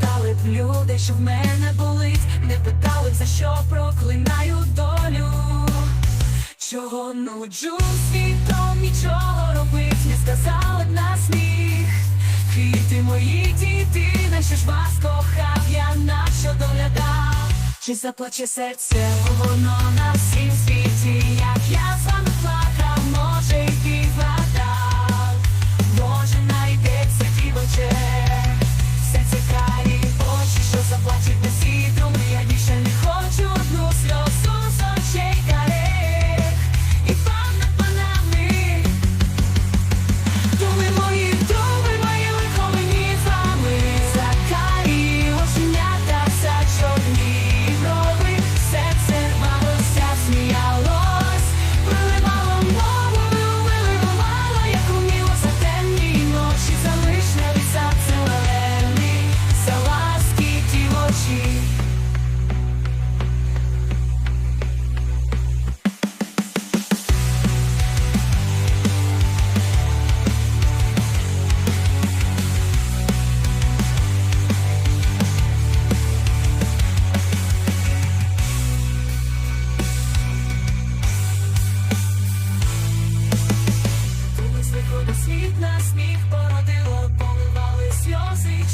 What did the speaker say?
б люди, що в мене болить, не питали б за що проклинаю долю. Чого нуджу світом, нічого робить, не сказали б на сміх. Квіти мої діти, на що ж вас кохав, я на що доглядав. Чи заплаче серце, воно на всім світі